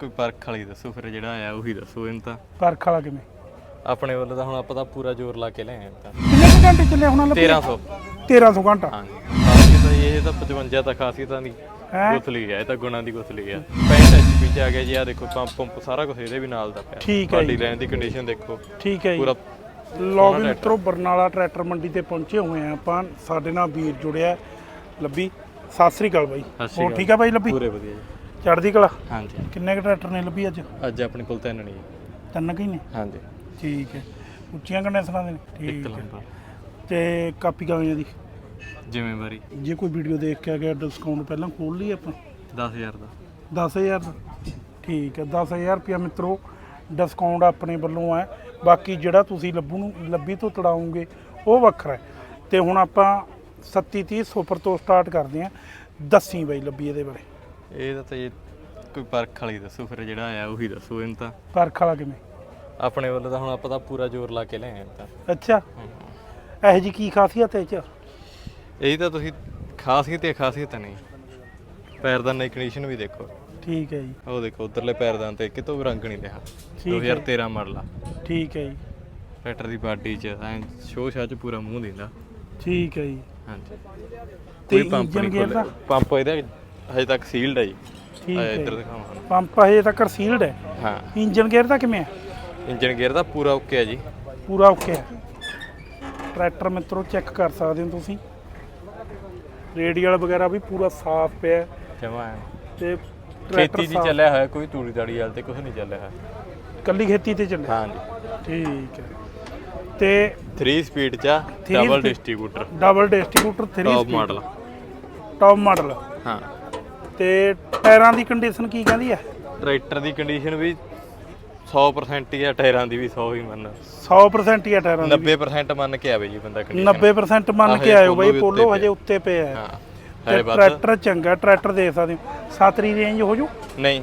ਕੋਈ ਪਰਖ ਵਾਲੀ ਦੱਸੋ ਫਿਰ ਜਿਹੜਾ ਆਇਆ ਉਹੀ ਦੱਸੋ ਇਹਨੂੰ ਤਾਂ। ਪਰਖ ਵਾਲਾ ਕਿਵੇਂ? ਆਪਣੇ ਵੱਲੋਂ ਤਾਂ ਹੁਣ ਆਪਾਂ ਤਾਂ ਪੂਰਾ ਜ਼ੋਰ ਲਾ ਕੇ ਲਿਆਏ ਹਾਂ ਤਾਂ। ਕਿੰਨੇ ਕੁ ਘੰਟੇ ਚੱਲਿਆ ਹੁਣ ਲੱਭੀ? 1300 1300 ਘੰਟਾ। ਹਾਂਜੀ। ਬਾਕੀ ਤਾਂ ਇਹ ਤਾਂ 55 ਤਾਂ ਖਾਸੀਅਤਾਂ ਦੀ ਹੈ? ਗੁਥਲੀ ਹੈ ਇਹ ਤਾਂ ਗੁਣਾਂ ਦੀ ਗੁਥਲੀ ਹੈ 65 ਐਚਪੀ ਚ ਆ ਗਿਆ ਜੀ ਆ ਦੇਖੋ ਪੰਪ ਪੰਪ ਸਾਰਾ ਕੁਝ ਇਹਦੇ ਵੀ ਨਾਲ ਦਾ ਪਿਆ। ਠੀਕ ਹੈ ਬਾਡੀ ਲਾਈਨ ਦੀ ਕੰਡੀਸ਼ਨ ਦੇਖੋ। ਠੀਕ ਹੈ ਜੀ। ਪੂਰਾ ਲੋ ਵੀ ਮਿੱਤਰੋ ਬਰਨਾਲਾ ਟਰੈਕਟਰ ਮੰਡੀ ਤੇ ਪਹੁੰਚੇ ਹੋਏ ਆ ਆਪਾਂ। ਸਾਡੇ ਨਾਲ ਵੀਰ ਜੁੜਿਆ ਹੈ, ਲੱਭੀ। ਸਤਿ ਸ੍ਰੀ ਅਕਾਲ ਬਾਈ। ਸਤਿ ਸ਼੍ਰੀ ਹੋਰ ਅਕਾਲ। ਠੀਕ ਆ ਬਾਈ ਲੱਭੀ? ਪੂਰੇ ਵਧੀਆ ਜੀ। ਚੜ੍ਹਦੀ ਕਲਾ? ਹਾਂਜੀ। ਕਿੰਨੇ ਕੁ ਟਰੈਕਟਰ ਨੇ ਲੱਭੀ ਅੱਜ? ਅੱਜ ਆਪਣੇ ਕੋਲ ਤਿੰਨ ਨਹੀਂ ਤਿੰਨ ਕਈ ਨੇ? ਹਾਂਜੀ। ਠੀਕ ਹੈ। ਉੱਚੀਆਂ ਕੰਡੈਂਸਰਾਂ ਦੇ ਨੇ? ਇੱਕ ਠੀਕ ਹੈ। ਲੰਬਾ ਤੇ ਕਾਪੀ ਕਾਗਜ਼ਾਂ ਦੀ? ਜ਼ਿੰਮੇਵਾਰੀ। ਜੇ ਕੋਈ ਵੀਡੀਓ ਦੇਖ ਕੇ ਆ ਗਿਆ ਡਿਸਕਾਊਂਟ ਪਹਿਲਾਂ ਖੋਲ ਲਈ ਆਪਾਂ? 10000 ਦਾ। 10000 ਦਾ? ਠੀਕ ਹੈ। 10000 ਰੁਪਇਆ ਮਿੱਤਰੋ ਡਿਸਕਾਊਂਟ ਆਪਣੇ ਵੱਲੋਂ ਹੈ। ਬਾਕੀ ਜਿਹੜਾ ਤੁਸੀਂ ਲੱਭੂ ਨੂੰ ਲੱਭੀ ਤੋਂ ਤੜਾਉਂਗੇ ਉਹ ਵੱਖਰਾ ਹੈ। ਤੇ ਹੁਣ ਆਪਾਂ 37 30 ਸੁਪਰ ਤੋਂ ਸਟਾਰਟ ਕਰਦੇ ਹਾਂ। ਦੱਸੀ ਬਈ ਲੱਭੀ ਇਹਦੇ ਬਾਰੇ। ਇਹ ਤਾਂ ਇਹ ਕੋਈ ਪਰਖ ਵਾਲੀ ਦੱਸੋ ਫਿਰ ਜਿਹੜਾ ਆਇਆ ਉਹੀ ਦੱਸੋ ਇਹਨੂੰ ਤਾਂ। ਪਰਖ ਵਾਲਾ ਕਿਵੇਂ? ਆਪਣੇ ਵੱਲੋਂ ਤਾਂ ਹੁਣ ਆਪਾਂ ਤਾਂ ਪੂਰਾ ਜ਼ੋਰ ਲਾ ਕੇ ਲਿਆਏ ਹਾਂ ਤਾਂ। ਅੱਛਾ। ਇਹੋ ਜੀ ਕੀ ਖਾਸੀਅਤ ਹੈ ਇਹ ਚ? ਇਹ ਤਾਂ ਤੁਸੀਂ ਖਾਸੀਅਤ ਹੀ ਖਾਸੀਅਤ ਨਹੀਂ ਪੈਰਦਾਨ ਦੀ ਕੰਡੀਸ਼ਨ ਵੀ ਦੇਖੋ। ਠੀਕ ਹੈ ਜੀ। ਉਹ ਦੇਖੋ ਉਧਰਲੇ ਪੈਰਦਾਨ ਤੇ ਕਿਤੋਂ ਵੀ ਰੰਗ ਨਹੀਂ ਠੀਕ ਹੈ। 2013 ਮਾਡਲ ਆ ਠੀਕ ਹੈ ਜੀ। ਟਰੈਕਟਰ ਦੀ ਬਾਡੀ 'ਚ ਐ ਸ਼ੋਅ ਸ਼ਾਹ 'ਚ ਪੂਰਾ ਮੂੰਹ ਦਿੰਦਾ। ਠੀਕ ਹੈ ਜੀ। ਹਾਂਜੀ। ਤੇ ਕੋਈ ਪੰਪ ਇੰਜਨ ਨਹੀਂ ਗੇਅਰ ਦਾ? ਖੋਲ੍ਹਿਆ। ਪੰਪ ਇਹਦਾ ਹਜੇ ਤੱਕ ਸੀਲਡ ਹੈ ਜੀ। ਠੀਕ ਆ ਹੈ ਇੱਧਰ ਜੀ। ਦਿਖਾਵਾਂ। ਪੰਪ ਹਜੇ ਤੱਕ ਸੀਲਡ ਹੈ? ਹਾਂ। ਇੰਜਨ ਗੇਅਰ ਦਾ ਕਿਵੇਂ ਹੈ? ਇੰਜਨ ਗੇਅਰ ਦਾ ਪੂਰਾ ਓਕੇ ਹੈ ਜੀ। ਪੂਰਾ ਓਕੇ ਹੈ। ਟਰੈਕਟਰ ਮਿੱਤਰੋ ਚੈੱਕ ਕਰ ਸਕਦੇ ਹੋ ਤੁਸੀਂ। ਰੇਡੀਅਲ ਵਗੈਰਾ ਵੀ ਪੂਰਾ ਸਾਫ਼ ਪਿਆ ਹੈ। ਜਮਾ ਤੇ ਟਰੈਕਟਰ ਖੇਤੀ ਸਾਫ਼- ਚੱਲਿਆ ਹੋਇਆ ਕੋਈ ਤੂੜੀ ਦਾੜੀ ਵਾਲ ਤੇ ਕੁਝ ਨਹੀਂ ਚੱਲਿਆ ਹੋਇਆ। ਕੱਲੀ ਖੇਤੀ ਤੇ ਚੱਲਿਆ? ਹਾਂਜੀ ਠੀਕ ਹੈ। ਤੇ 3 ਸਪੀਡ 'ਚ double. Distributor double distributor 3 top model top model ਹਾਂ। ਤੇ ਟਾਇਰਾਂ ਦੀ ਕੰਡੀਸ਼ਨ ਕੀ ਕਹਿੰਦੀ ਹੈ? ਟਰੈਕਟਰ ਦੀ ਕੰਡੀਸ਼ਨ ਵੀ 100% ਹੀ ਆ ਟਾਇਰਾਂ ਦੀ ਵੀ 100 ਹੀ ਮੰਨ। 100% ਹੀ ਹੈ ਟਾਇਰਾਂ ਦੀ 90% ਮੰਨ ਕੇ ਆਵੇ ਜੀ ਬੰਦਾ ਕੰਡੀਸ਼ਨ 90% ਮੰਨ ਕੇ ਆਇਓ ਬਾਈ ਪੋਲੋ ਹਜੇ ਉੱਤੇ ਪਿਆ ਹੈ। ਹਾਂ ਟਰੈਕਟਰ ਚੰਗਾ ਟਰੈਕਟਰ ਦੇ ਸਕਦੇ ਹੋ। ਸਤਰੀ ਰੇਂਜ ਹੋ ਜੂ? ਨਹੀਂ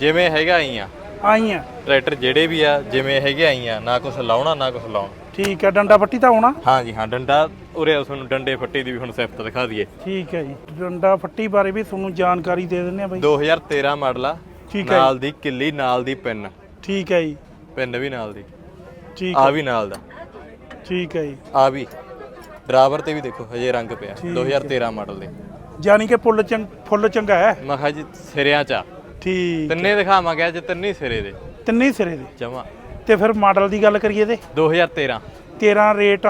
ਜਿਵੇਂ ਹੈਗਾ ਆਈ ਆ। ਆਈ ਆ। ਟਰੈਕਟਰ ਜਿਹੜੇ ਵੀ ਆ ਜਿਵੇਂ ਹੈਗੇ ਆਈ ਆ ਨਾ ਕੁਝ ਲਾਉਣਾ ਨਾ ਕੁਝ ਲਾਉਣਾ। ਠੀਕ ਹੈ ਡੰਡਾ ਫੱਟੀ ਤਾਂ ਹੋਣਾ? ਹਾਂ ਜੀ ਹਾਂ ਡੰਡਾ ਉਰੇ ਆ ਤੁਹਾਨੂੰ ਡੰਡੇ ਫੱਟੀ ਦੀ ਵੀ ਹੁਣ ਸਿਫਤ ਦਿਖਾ ਦਈਏ। ਠੀਕ ਹੈ ਜੀ। ਡੰਡਾ ਫੱਟੀ ਬਾਰੇ ਵੀ ਤੁਹਾਨੂੰ ਜਾਣਕਾਰੀ ਦੇ ਦਿੰਦੇ ਆ ਬਾਈ। 2013 ਮਾਡਲ ਆ। ਠੀਕ ਹੈ ਨਾਲ ਦੀ ਕਿੱਲੀ ਨਾਲ ਦੀ ਪਿੰਨ। ਠੀਕ ਹੈ ਜੀ। ਪਿੰਨ ਵੀ ਨਾਲ ਦੀ। ਠੀਕ ਆ ਵੀ ਨਾਲ ਦਾ। ਠੀਕ ਹੈ ਜੀ। ਆ ਵੀ। ਡਰਾਈਵਰ ਤੇ ਵੀ ਦੇਖੋ ਹਜੇ ਰੰਗ ਪਿਆ। ਠੀਕ 2013 ਮਾਡਲ ਦੇ। ਯਾਨੀ ਕਿ ਫੁੱਲ ਚੰਗ ਫੁੱਲ ਚੰਗਾ ਹੈ। ਮੈਂ ਕਿਹਾ ਜੀ ਸਿਰਿਆਂ ਚ ਆ। ਠੀਕ ਤਿੰਨੇ ਦਿਖਾਵਾਂਗੇ ਅੱਜ ਤਿੰਨੇ ਸਿਰੇ ਦੇ। ਤਿੰਨੇ ਹੀ ਸਿਰੇ ਦੇ। ਜਮਾ। ਤੇ ਫਿਰ ਮਾਡਲ ਦੀ ਗੱਲ ਕਰੀਏ ਤੇ? 2013 13 ਰੇਟ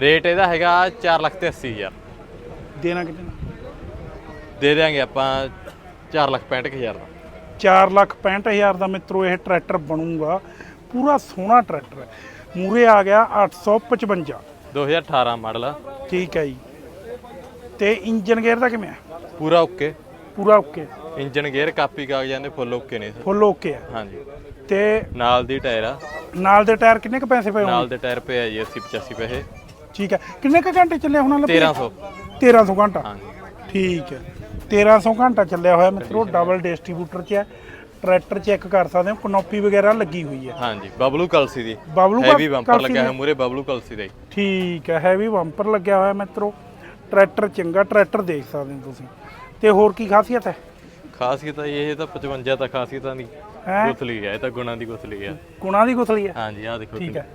ਰੇਟ ਇਹਦਾ ਹੈਗਾ 4 ਲੱਖ ਤੇ 80 ਹਜ਼ਾਰ। ਦੇਣਾ ਕਿੰਨਾ ਦੇ? ਦਿਆਂਗੇ ਆਪਾਂ 4 ਲੱਖ 65 ਹਜ਼ਾਰ ਦਾ। 4 ਲੱਖ 65000 ਦਾ ਮਿੱਤਰੋ ਇਹ ਟਰੈਕਟਰ ਬਣੂਗਾ। ਪੂਰਾ ਸੋਹਣਾ ਟਰੈਕਟਰ ਹੈ। ਮੂਰੇ ਆ ਗਿਆ 855 2018 ਮਾਡਲ ਆ। ਠੀਕ ਹੈ ਜੀ। ਤੇ ਇੰਜਨ ਗੇਅਰ ਦਾ ਕਿਵੇਂ ਹੈ? ਪੂਰਾ ਓਕੇ। ਪੂਰਾ ਓਕੇ। ਇੰਜਨ ਗੇਅਰ ਕਾਪੀ ਕਾਗਜ਼ਾਂ ਦੇ ਫੁੱਲ ਓਕੇ ਨੇ ਸਰ। ਫੁੱਲ ਓਕੇ ਹੈ। ਹਾਂਜੀ। ਤੇ ਨਾਲ ਦੀ ਟਾਇਰ ਆ। ਨਾਲ ਦੇ ਟਾਇਰ ਕਿੰਨੇ ਕ ਪੈਸੇ ਪਏ ਨਾਲ ਦੇ ਟਾਇਰ ਪਏ ਆ ਜੀ 80 85 ਪੈਸੇ। ਠੀਕ ਹੈ। ਕਿੰਨੇ ਕ ਘੰਟੇ ਚੱਲਿਆ ਹੋਣਾ ਲੱਭੀ? 1300 1300 ਘੰਟਾ। ਹਾਂਜੀ। ਠੀਕ ਹੈ। 1300 ਘੰਟਾ ਚੱਲਿਆ ਹੋਇਆ ਮਿੱਤਰੋ ਡਬਲ ਡਿਸਟ੍ਰੀਬਿਊਟਰ 'ਚ ਹੈ। ਟਰੈਕਟਰ ਚੈੱਕ ਕਰ ਸਕਦੇ ਹੋ ਕਨੋਪੀ ਵਗੈਰਾ ਲੱਗੀ ਹੋਈ ਹੈ। ਹਾਂਜੀ ਬਬਲੂ ਕਲਸੀ ਦੀ। ਬਬਲੂ ਹੈਵੀ ਬੰਪਰ ਲੱਗਿਆ ਹੋਇਆ। ਮੂਰੇ ਬਬਲੂ ਕਲਸੀ ਦਾ ਠੀਕ ਹੈ ਹੈਵੀ ਬੰਪਰ ਲੱਗਿਆ ਹੋਇਆ ਮਿੱਤਰੋ। ਟਰੈਕਟਰ ਚੰਗਾ ਟਰੈਕਟਰ ਦੇਖ ਸਕਦੇ ਹੋ ਤੁਸੀਂ। ਤੇ ਹੋਰ ਕੀ ਖਾਸੀਅਤ ਹੈ? ਖਾਸੀਅਤ ਇਹ ਤਾਂ 55 ਤਾਂ ਖਾਸੀਅਤਾਂ ਦੀ ਗੁਥਲੀ ਹੈ ਇਹ ਤਾਂ ਗੁਣਾਂ ਦੀ ਗੁਥਲੀ ਹੈ। ਗੁਣਾ ਦੀ ਗੁਥਲੀ ਹੈ? ਹਾਂਜੀ ਆਹ ਦੇਖੋ ਠੀਕ ਹੈ।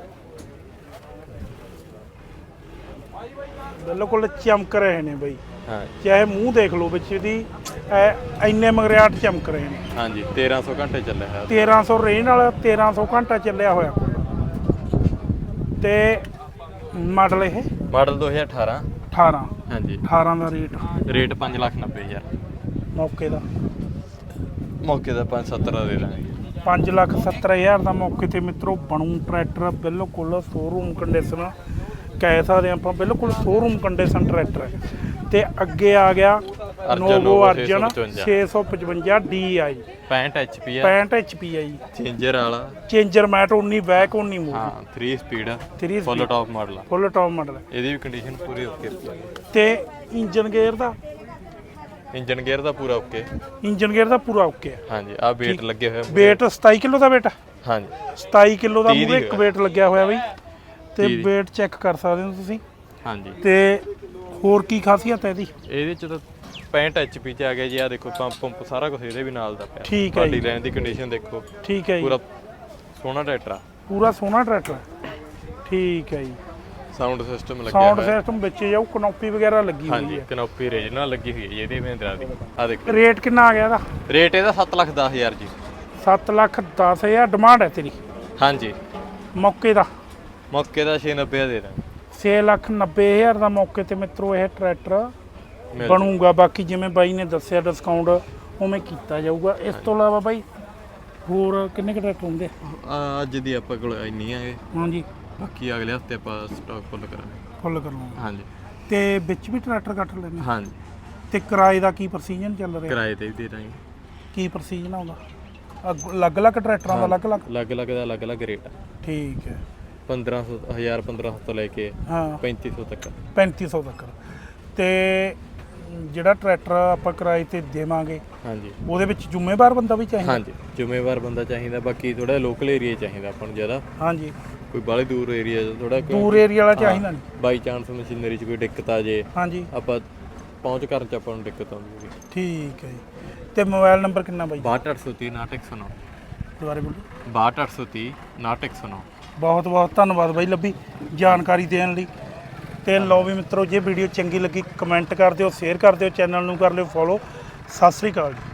ਬਿਲਕੁਲ ਚਮਕ ਰਹੇ ਨੇ ਬਈ। ਹਾਂ। ਚਾਹੇ ਮੂੰਹ ਦੇਖ ਲਓ ਵਿੱਚ ਦੀ ਐ- ਇੰਨੇ ਮਗਰਿਆਟ ਚਮਕ ਰਹੇ ਨੇ। ਹਾਂਜੀ 1300 ਘੰਟੇ ਚੱਲਿਆ ਹੈ 1300 ਰੇਂਜ ਵਾਲਾ 1300 ਘੰਟਾ ਚੱਲਿਆ ਹੋਇਆ ਤੇ ਮਾਡਲ ਇਹ? ਮਾਡਲ 2018 18 ਹਾਂਜੀ। 18 ਦਾ ਰੇਟ ਰੇਟ 5 ਲੱਖ 90 ਹਜ਼ਾਰ। ਮੌਕੇ ਦਾ। ਮੌਕੇ ਦਾ 570 ਦਾ ਦਾਂਗੇ 5 ਲੱਖ 70 ਹਜ਼ਾਰ ਦਾ ਮੌਕੇ ਤੇ ਮਿੱਤਰੋ ਬਣੂ ਟਰੈਕਟਰ ਬਿਲਕੁਲ ਸ਼ੋਰੂਮ ਕੰਡੀਸ਼ਨ ਕਹਿ ਸਕਦੇ ਆਪਾਂ ਬਿਲਕੁਲ ਸ਼ੋਰੂਮ ਕੰਡੀਸ਼ਨ ਟਰੈਕਟਰ ਹੈ। ਤੇ ਅੱਗੇ ਆ ਗਿਆ ਨੋਵੋ ਅਰਜਨ 655 655 DI 65 HP ਆ। 65 HP ਹੈ ਜੀ। ਚੇਂਜਰ ਵਾਲਾ। ਚੇਂਜਰ ਮੈਟ 19 ਬੈਕ 19 ਮੂਵ ਹਾਂ 3 ਸਪੀਡ 3 ਫੁੱਲ ਟਾਪ ਮਾਡਲ ਆ। ਫੁੱਲ ਟੌਪ ਮਾਡਲ ਇਹਦੀ ਵੀ ਕੰਡੀਸ਼ਨ ਪੂਰੀ ਓਕੇ ਤੇ ਇੰਜਨ ਗੇਅਰ ਦਾ? ਇੰਜਨ ਗੇਅਰ ਦਾ ਪੂਰਾ ਓਕੇ ਇੰਜਨ ਗੇਅਰ ਦਾ ਪੂਰਾ ਓਕੇ ਹਾਂਜੀ ਆ ਵੇਟ ਲੱਗੇ ਹੋਏ ਆ। weight 27 ਕਿਲੋ ਦਾ weight ਹਾਂਜੀ। 27 ਕਿਲੋ ਦਾ 30 ਦੀ ਮੂਰੇ ਇੱਕ ਹੋਇਆ। weight ਲੱਗਿਆ ਹੋਇਆ ਬਈ। ਤੇ 30 ਦੀ। weight ਚੈੱਕ ਕਰ ਸਕਦੇ ਹੋ ਤੁਸੀਂ? ਹਾਂਜੀ। ਤੇ ਹੋਰ ਕੀ ਖਾਸੀਅਤ ਹੈ ਇਹਦੀ? ਇਹਦੇ ਚ ਤਾਂ 65 ਐਚਪੀ ਚ ਆ ਗਿਆ ਜੀ ਆ ਦੇਖੋ ਪੰਪ ਪੰਪ ਸਾਰਾ ਕੁਝ ਇਹਦੇ ਵੀ ਨਾਲ ਦਾ ਪਿਆ। ਠੀਕ ਹੈ ਬਾਡੀ ਜੀ। ਲਾਈਨ ਦੀ ਕੰਡੀਸ਼ਨ ਦੇਖੋ। ਠੀਕ ਹੈ ਜੀ। ਪੂਰਾ ਸੋਹਣਾ ਟਰੈਕਟਰ ਆ। ਪੂਰਾ ਸੋਹਣਾ ਟਰੈਕਟਰ ਹੈ। ਠੀਕ ਹੈ ਜੀ। ਸਾਊਂਡ ਸਿਸਟਮ ਲੱਗਿਆ ਸਾਊਂਡ ਹੋਇਆ। ਸਿਸਟਮ ਵਿੱਚ ਜਾਊ ਕਨੋਪੀ ਵਗੈਰਾ ਲੱਗੀ ਹੋਈ ਹਾਂਜੀ ਹੈ। ਕਨੋਪੀ ਰੀਜਨਲ ਲੱਗੀ ਹੋਈ ਹੈ ਜੀ ਇਹਦੇ ਮਹਿੰਦਰਾ ਦੀ। ਆ ਦੇਖੋ। ਰੇਟ ਕਿੰਨਾ ਆ ਗਿਆ ਇਹਦਾ? ਰੇਟ ਇਹਦਾ 7 ਲੱਖ 10 ਹਜ਼ਾਰ ਜੀ। 7 ਲੱਖ 10 ਹਜ਼ਾਰ ਡਿਮਾਂਡ ਹੈ ਤੇਰੀ? ਹਾਂਜੀ। ਮੌਕੇ ਦਾ। ਮੌਕੇ ਦਾ 690 ਦੇ ਦਾਂਗੇ। 6 ਲੱਖ 90 ਹਜ਼ਾਰ ਦਾ ਮੌਕੇ ਤੇ ਮਿੱਤਰੋ ਇਹ ਟਰੈਕਟਰ ਬਣੂਗਾ। ਬਾਕੀ ਜਿਵੇਂ ਬਾਈ ਨੇ ਦੱਸਿਆ ਡਿਸਕਾਊਂਟ ਉਵੇਂ ਕੀਤਾ ਜਾਊਗਾ। ਇਸ ਤੋਂ ਇਲਾਵਾ ਬਾਈ ਹੋਰ ਕਿੰਨੇ ਕੁ ਟਰੈਕਟਰ ਹੁੰਦੇ? ਆ ਅੱਜ ਦੀ ਆਪਾਂ ਕੋਲ ਇੰਨੀ ਆ ਇਹ ਹਾਂਜੀ। ਬਾਕੀ ਅਗਲੇ ਹਫ਼ਤੇ ਆਪਾਂ ਸਟਾਕ ਫੁੱਲ ਕਰਾਂਗੇ। ਫੁੱਲ ਕਰ ਲਵਾਂਗੇ। ਹਾਂਜੀ। ਤੇ ਵਿੱਚ ਵੀ ਟਰੈਕਟਰ ਕੱਟ ਲੈਣੇ ਹਾਂਜੀ। ਤੇ ਕਿਰਾਏ ਦਾ ਕੀ ਪ੍ਰੋਸੀਜਰ ਚੱਲ ਰਿਹਾ? ਕਿਰਾਏ ਤੇ ਵੀ ਦੇ ਦਾਂਗੇ। ਕੀ ਪ੍ਰੋਸੀਜਰ ਆਉਂਦਾ ਅਲੱਗ-ਅਲੱਗ ਟਰੈਕਟਰਾਂ ਦਾ ਅਲੱਗ-ਅਲੱਗ? ਅਲੱਗ-ਅਲੱਗ ਦਾ ਅਲੱਗ-ਅਲੱਗ ਰੇਟ ਆ। ਠੀਕ ਹੈ। 1500 1000 1500 ਤੋਂ ਲੈ ਕੇ ਹਾਂ। 3500 ਤੱਕ। 3500 ਤੱਕ। ਤੇ ਜਿਹੜਾ ਟਰੈਕਟਰ ਆਪਾਂ ਕਿਰਾਏ ਤੇ ਦੇਵਾਂਗੇ ਹਾਂਜੀ। ਉਹਦੇ ਵਿੱਚ ਜ਼ਿੰਮੇਵਾਰ ਬੰਦਾ ਵੀ ਚਾਹੀਦਾ? ਹਾਂਜੀ ਜ਼ਿੰਮੇਵਾਰ ਬੰਦਾ ਚਾਹੀਦਾ। ਬਾਕੀ ਥੋੜਾ ਲੋਕਲ ਏਰੀਆ ਚਾਹੀਦਾ ਆਪਾਂ ਨੂੰ ਜ਼ਿਆਦਾ। ਹਾਂਜੀ। ਕੋਈ ਬਾਹਲੇ ਦੂਰ ਏਰੀਆ ਥੋੜਾ ਦੂਰ ਏਰੀਆ ਵਾਲਾ ਚਾਹੀਦਾ ਨਹੀਂ। ਬਾਈ ਚਾਂਸ ਮਸ਼ੀਨਰੀ 'ਚ ਕੋਈ ਦਿੱਕਤ ਆ ਜੇ ਹਾਂਜੀ। ਆਪਾਂ ਪਹੁੰਚ ਕਰਨ 'ਚ ਆਪਾਂ ਨੂੰ ਦਿੱਕਤ ਆਉਂਦੀ ਹੈ ਠੀਕ ਹੈ ਜੀ। ਤੇ ਮੋਬਾਈਲ ਨੰਬਰ ਕਿੰਨਾ ਬਾਈ? 62830 9109 ਦੁਬਾਰੇ ਬੋਲੋ। 62830 9109 ਬਹੁਤ ਬਹੁਤ ਧੰਨਵਾਦ ਬਾਈ ਲੱਭੀ ਜਾਣਕਾਰੀ ਦੇਣ ਲਈ। ਤੇ ਲਓ ਵੀ ਮਿੱਤਰੋ, ਜੇ ਵੀਡੀਓ ਚੰਗੀ ਲੱਗੀ ਕਮੈਂਟ ਕਰ ਦਿਓ ਸ਼ੇਅਰ ਕਰ ਦਿਓ ਚੈਨਲ ਨੂੰ ਕਰ ਲਿਓ ਫੋਲੋ ਸਤਿ ਸ੍ਰੀ ਅਕਾਲ ਜੀ।